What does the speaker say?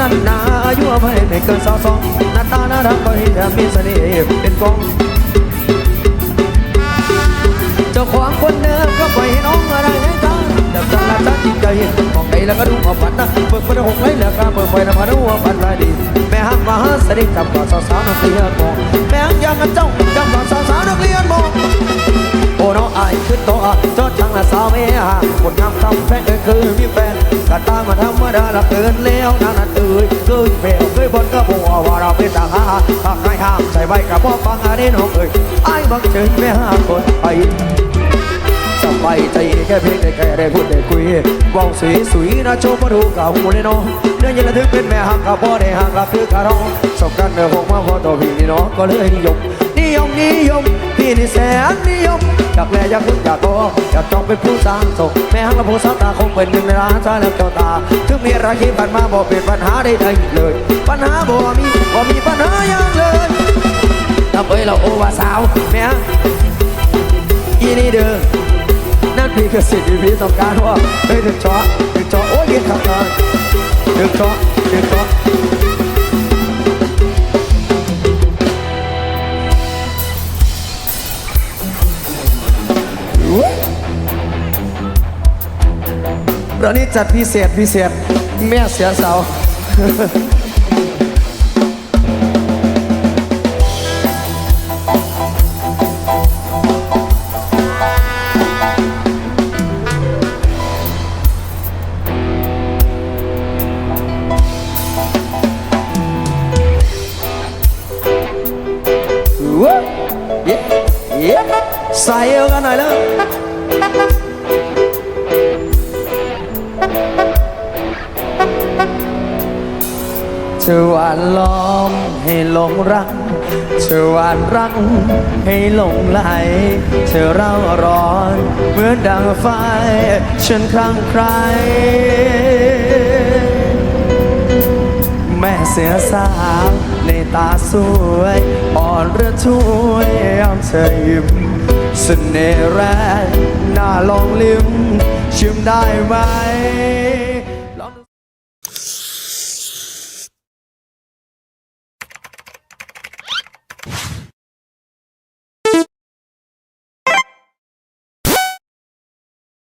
นั้นนาอายุไม่ไม่เกินสาวสองหน้าตาน่ารักก็เห็นมีเสน่ห์เป็นกองเจ้าของคนเดิมก็ปล่อยให้น้องอะไรให้ตาแต่ตั้งหลักตั้งจิตใจมองไปแล้วก็ดูเอาฝันนะเปิดเปิดหกไว้แล้วก็เปิดไฟน้ำมันหัวฝันไรดีแม่ฮักมาหาเสด็จจำก่อนสาวๆนักเรียนมองแม่ฮักยังกันเจ้า สาวเมียคนงามคำแฟนเอ้ยคือมีแฟนกะตามาธรรมดาละเกินแล้วนางนั้นเอ้ยเคยเปลวเคยบนก็บัวว่าเราเป็นทหารหากใครห้ามใส่ใบกระบอกฟังอันนี้น้องเอ้ยไอ้บังเชิญแม่ห้าคนไปสบายใจแค่เพียงได้แค่ได้พูดได้คุยว่าสวยสวยนะโชว์มาดูกับหูเลยเนาะเนื่องยังระทึกเป็นแม่หักกับพ่อได้หักกับคือกะร้องสบกันเนื้อหกมาพอตัวพี่นี่เนาะก็เลยนิยมนิยมนิยมพี่นี่แสนนิยม อยากแลอยากพึ่งอยากโตอยากจองเป็นผู้สร้างสุขแม่หักและผู้สาวตาคงเป็นหนึ่งในล้านชายแล้วเจ้าตา ถึงมีราคีผ่านมาบ่เป็นปัญหาใดเลย ปัญหาบ่มีบ่มีปัญหาอย่างเลยทำเอ้ยเราโอวาสาวแม่อีนี่เด้อนั่นพี่คือสิ่งที่พี่ต้องการว่าเฮ้ยถึงจอถึงจอโอ้ยเย็นขับตาถึงจอถึ งจอเรานี้จัดพิเศษพิเศษ แม่เสียสาว้าวเย้เย้ใส่เอวกันหน่อยแล้ว เธอหวานล้อมให้หลงรักเธอหวานรักให้หลงไหล เธอเร่าร้อนเหมือนดังไฟ ฉันคลั่งใคร แม่เสือสาวในตาสวย อ่อนระทวยยอมเธอยิ้มเสน่ห์แรงน่าลองลิ้ม ได้ไหม